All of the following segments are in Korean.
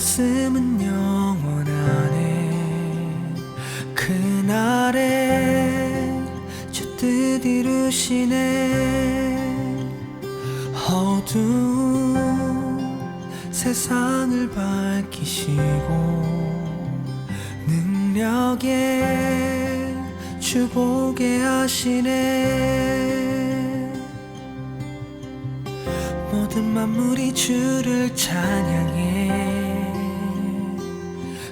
말씀은 영원하네. 그날에 주뜻 이루시네. 어두운 세상을 밝히시고 능력에 주보게 하시네. 모든 만물이 주를 찬양해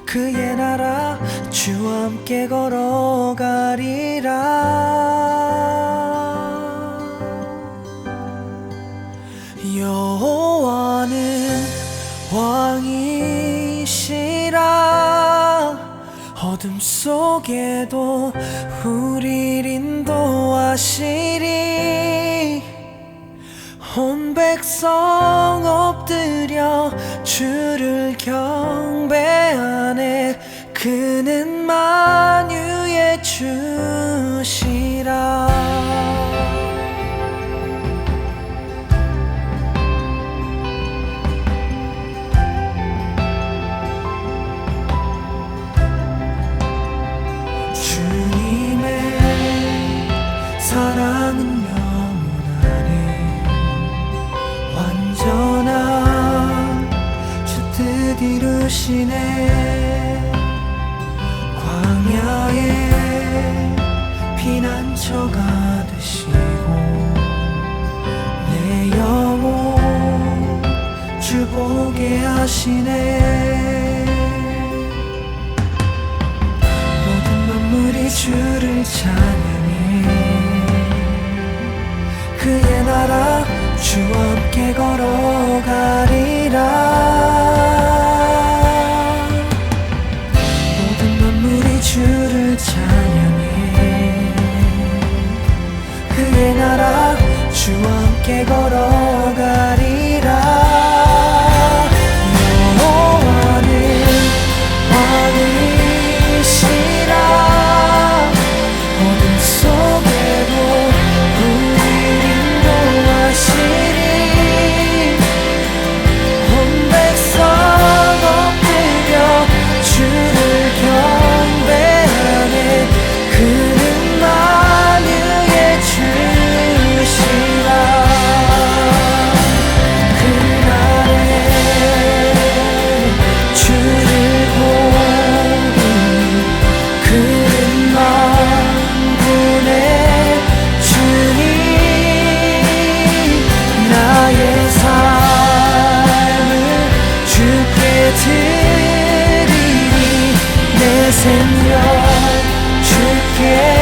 그의 나라 주와 함께 걸어가리라. 여호와는 왕이시라. 어둠 속에도 우릴 인도하시리. 온 백성 엎드려 주를 경배하네 그는 만유의 주시라. 주님의 사랑은 영원하네 완전한 주뜻 이루시네 피난처가 되시고 내 영혼 주 보게 하시네. 모든 만물이 주를 찬양해. 그의 나라 걸어 내 생명 주께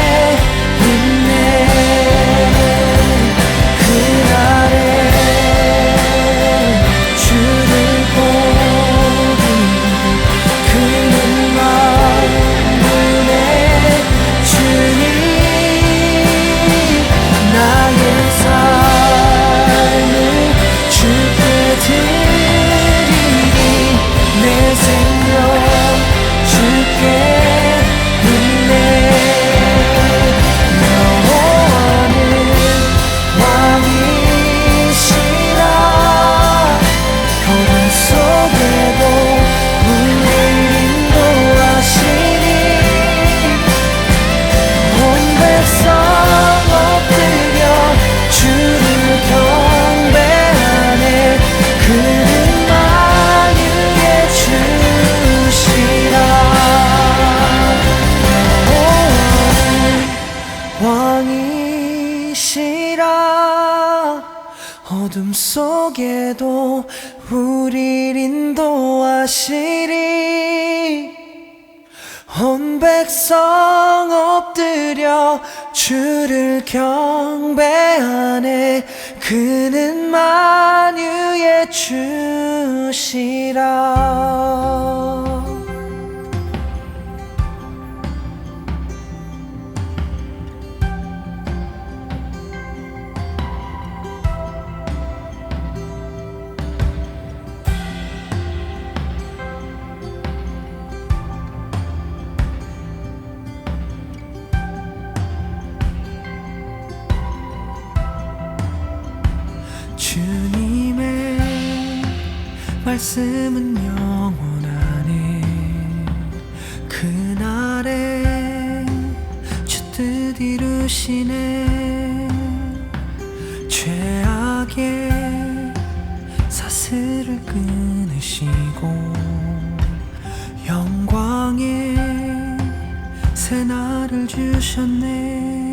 어둠 속에도 우릴 인도하시리. 온 백성 엎드려 주를 경배하네. 그는 만유의 주시라 말씀은 영원하니 그날에 주뜻 이루시네. 죄악의 사슬을 끊으시고 영광의 새날을 주셨네.